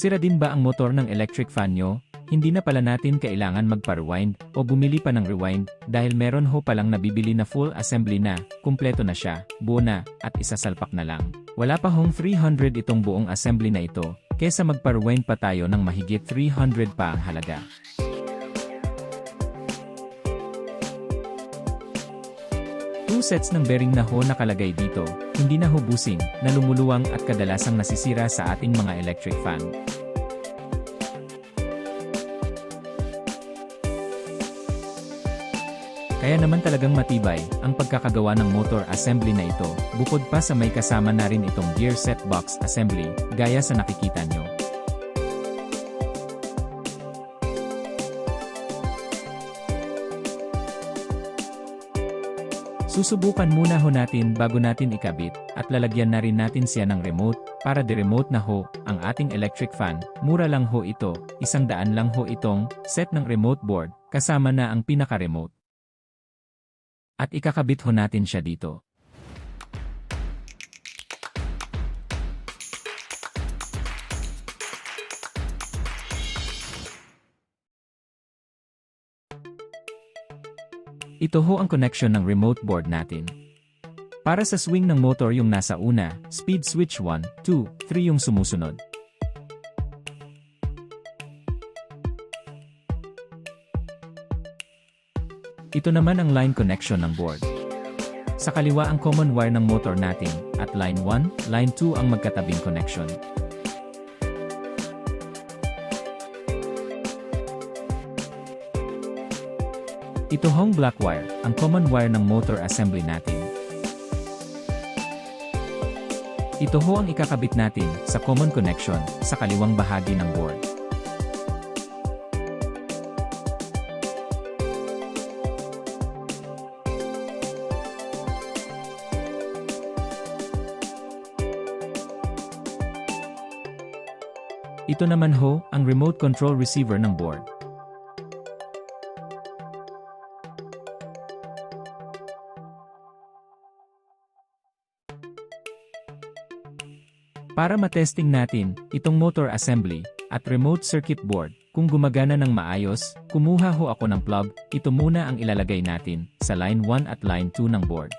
Sira din ba ang motor ng electric fan nyo? Hindi na pala natin kailangan magpa-rewind o bumili pa ng rewind dahil meron ho palang nabibili na full assembly na, kumpleto na siya, buo na, at isasalpak na lang. Wala pa hong 300 itong buong assembly na ito, kesa magpa-rewind pa tayo ng mahigit 300 pa ang halaga. Two sets ng bearing na ho nakalagay dito, hindi na ho busing, na lumuluwang at kadalasang nasisira sa ating mga electric fan. Kaya naman talagang matibay ang pagkakagawa ng motor assembly na ito, bukod pa sa may kasama na rin itong gear set box assembly, gaya sa nakikita nyo. Susubukan muna ho natin bago natin ikabit, at lalagyan na rin natin siya ng remote, para de-remote na ho, ang ating electric fan, mura lang ho ito, isang daan lang ho itong, set ng remote board, kasama na ang pinaka-remote. At ikakabit ho natin siya dito. Ito ho ang connection ng remote board natin. Para sa swing ng motor yung nasa una, speed switch 1, 2, 3 yung sumusunod. Ito naman ang line connection ng board. Sa kaliwa ang common wire ng motor natin, at line 1, line 2 ang magkatabing connection. Ito hong black wire, ang common wire ng motor assembly natin. Ito ho ang ikakabit natin sa common connection sa kaliwang bahagi ng board. Ito naman ho, ang remote control receiver ng board. Para matesting natin itong motor assembly at remote circuit board, kung gumagana ng maayos, kumuha ho ako ng plug, ito muna ang ilalagay natin sa line 1 at line 2 ng board.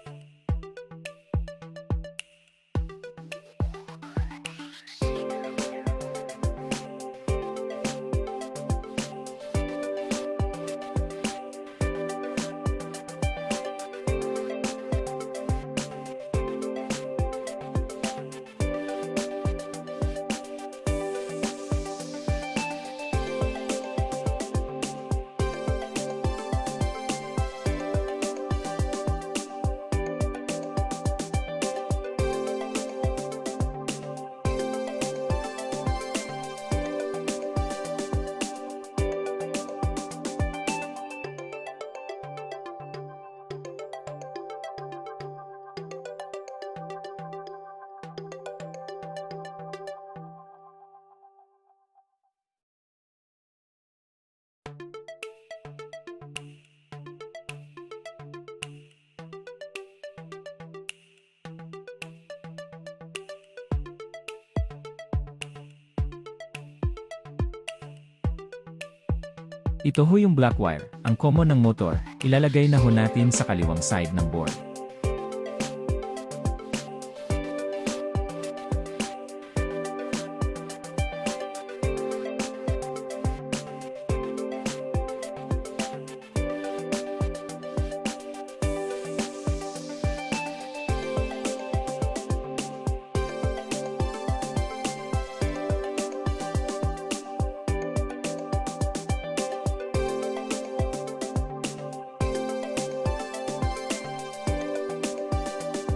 Ito ho yung black wire, ang common ng motor, ilalagay na ho natin sa kaliwang side ng board.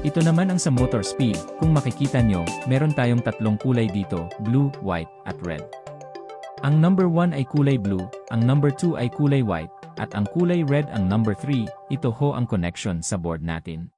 Ito naman ang sa motor speed. Kung makikita nyo, meron tayong tatlong kulay dito, blue, white, at red. Ang number 1 ay kulay blue, ang number 2 ay kulay white, at ang kulay red ang number 3, ito ho ang connection sa board natin.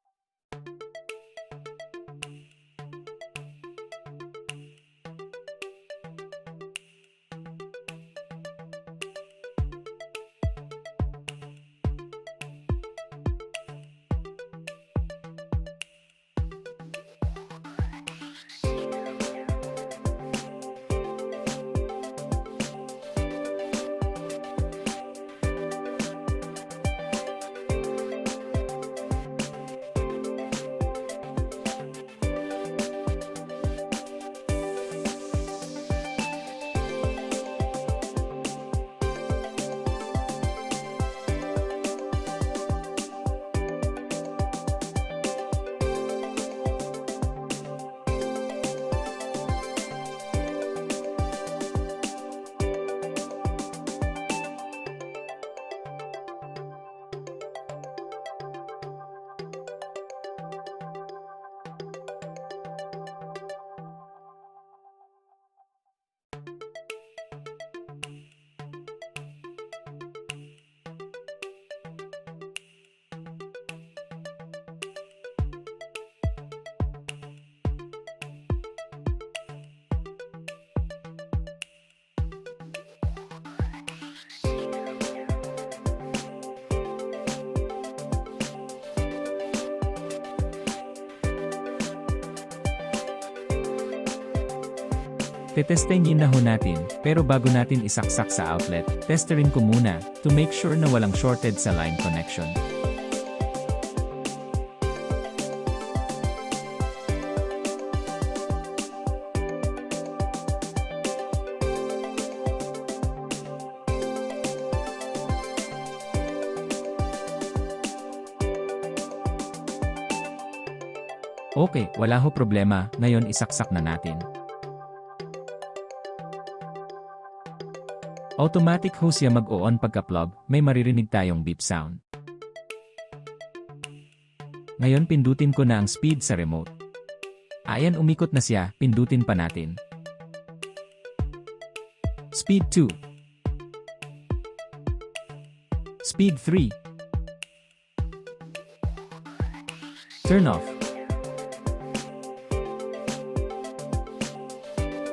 Tetestayin na ho natin, pero bago natin isaksak sa outlet, testerin ko muna, to make sure na walang shorted sa line connection. Okay, wala ho problema, ngayon isaksak na natin. Automatic ho siya mag-on pagka-plug, may maririnig tayong beep sound. Ngayon pindutin ko na ang speed sa remote. Ayan umikot na siya, pindutin pa natin. Speed 2. Speed 3. Turn off.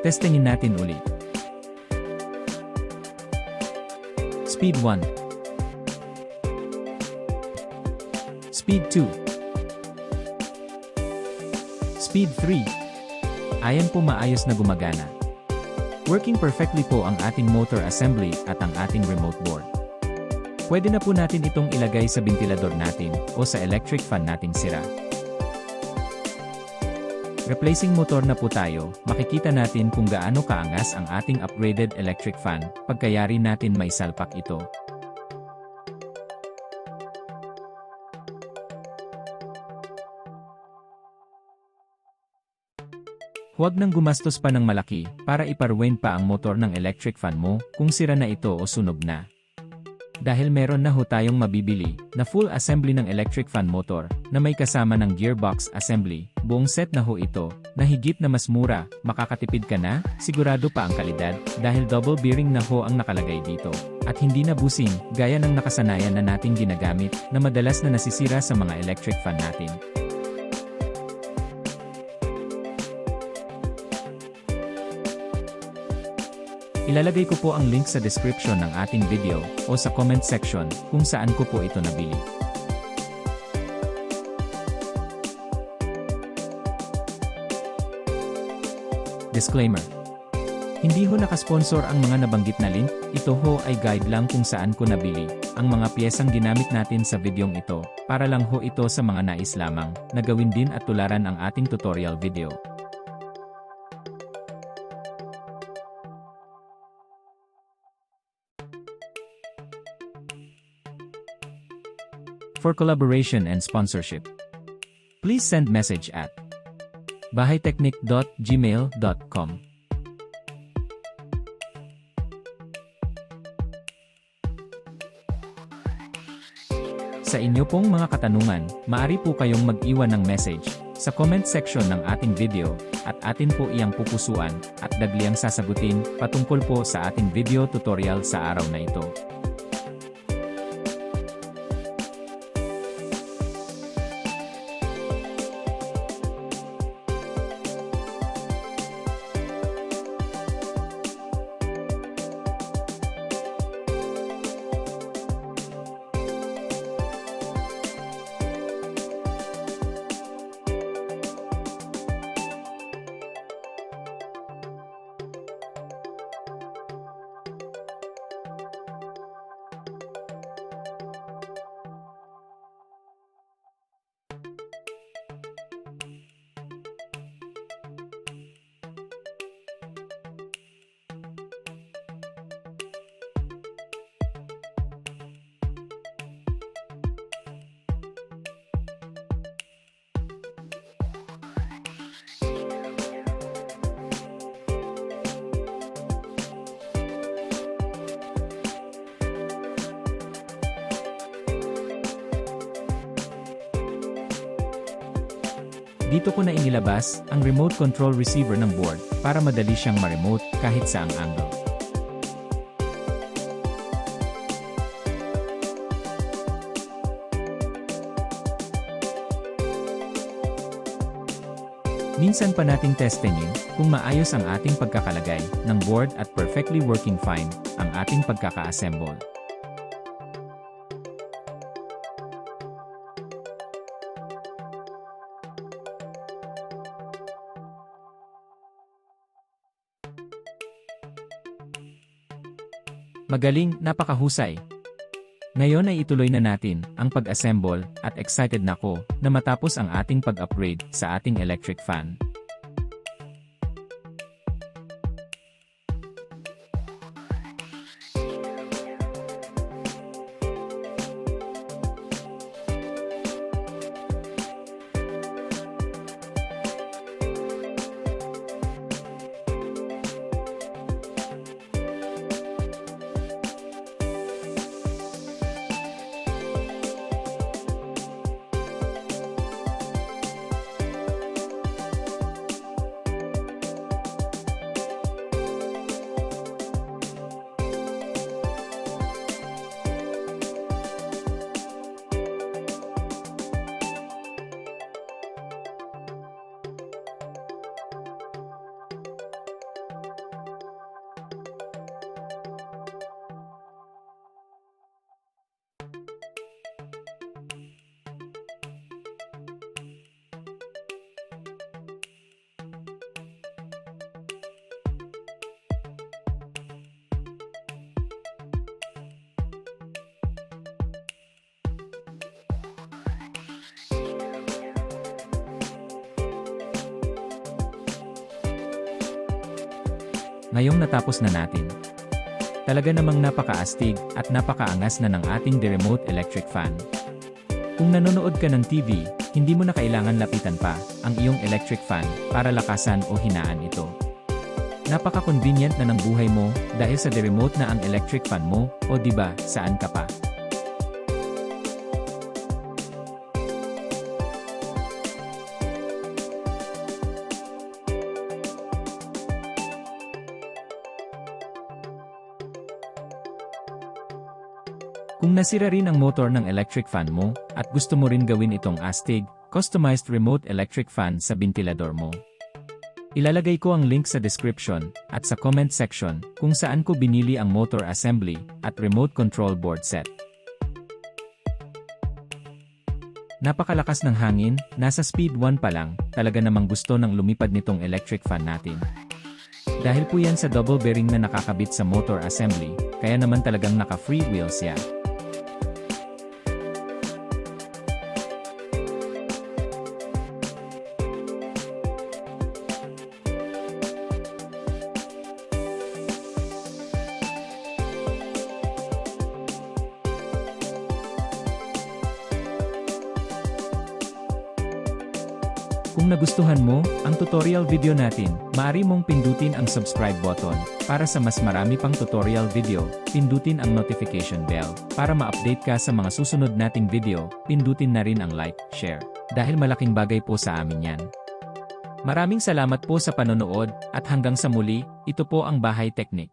Testingin natin ulit. Speed 1 Speed 2 Speed 3 Ayan po maayos na gumagana. Working perfectly po ang ating motor assembly at ang ating remote board. Pwede na po natin itong ilagay sa ventilador natin o sa electric fan nating sira. Replacing motor na po tayo, makikita natin kung gaano kaangas ang ating upgraded electric fan, pagkayari natin may salpak ito. Huwag nang gumastos pa ng malaki para iparwain pa ang motor ng electric fan mo kung sira na ito o sunog na. Dahil meron na ho tayong mabibili na full assembly ng electric fan motor na may kasama ng gearbox assembly, buong set na ho ito, na higit na mas mura, makakatipid ka na, sigurado pa ang kalidad, dahil double bearing na ho ang nakalagay dito. At hindi na busing, gaya ng nakasanayan na nating ginagamit, na madalas na nasisira sa mga electric fan natin. Ilalagay ko po ang link sa description ng ating video o sa comment section kung saan ko po ito nabili. Disclaimer. Hindi ho nakasponsor ang mga nabanggit na link, ito ho ay guide lang kung saan ko nabili ang mga piyesang ginamit natin sa videong ito, para lang ho ito sa mga nais lamang, na gawin din at tularan ang ating tutorial video. For collaboration and sponsorship, please send message at bahaytechnic.gmail.com. Sa inyo pong mga katanungan, maaari po kayong mag-iwan ng message sa comment section ng ating video at atin po iyang pupusuan at dagliang sasagutin patungkol po sa ating video tutorial sa araw na ito. Dito ko na inilabas ang remote control receiver ng board para madali siyang ma-remote kahit saang angle. Minsan pa nating testingin kung maayos ang ating pagkakalagay ng board at perfectly working fine ang ating pagkaka-assemble. Magaling, napakahusay. Ngayon ay ituloy na natin ang pag-assemble at excited na ako na matapos ang ating pag-upgrade sa ating electric fan. Ngayong natapos na natin. Talaga namang napakaastig at napakaangas na ng ating remote electric fan. Kung nanonood ka ng TV, hindi mo na kailangan lapitan pa ang iyong electric fan para lakasan o hinaan ito. Napaka-convenient na ng buhay mo dahil sa remote na ang electric fan mo o 'di ba saan ka pa. Kung nasira rin ang motor ng electric fan mo, at gusto mo rin gawin itong astig, customized remote electric fan sa ventilador mo. Ilalagay ko ang link sa description, at sa comment section, kung saan ko binili ang motor assembly, at remote control board set. Napakalakas ng hangin, nasa speed 1 pa lang, talaga namang gusto ng lumipad nitong electric fan natin. Dahil po yan sa double bearing na nakakabit sa motor assembly, kaya naman talagang naka free wheels siya. Tutorial video natin, maaari mong pindutin ang subscribe button. Para sa mas marami pang tutorial video, pindutin ang notification bell. Para ma-update ka sa mga susunod nating video, pindutin na rin ang like, share. Dahil malaking bagay po sa amin yan. Maraming salamat po sa panonood, at hanggang sa muli, ito po ang Bahay Teknik.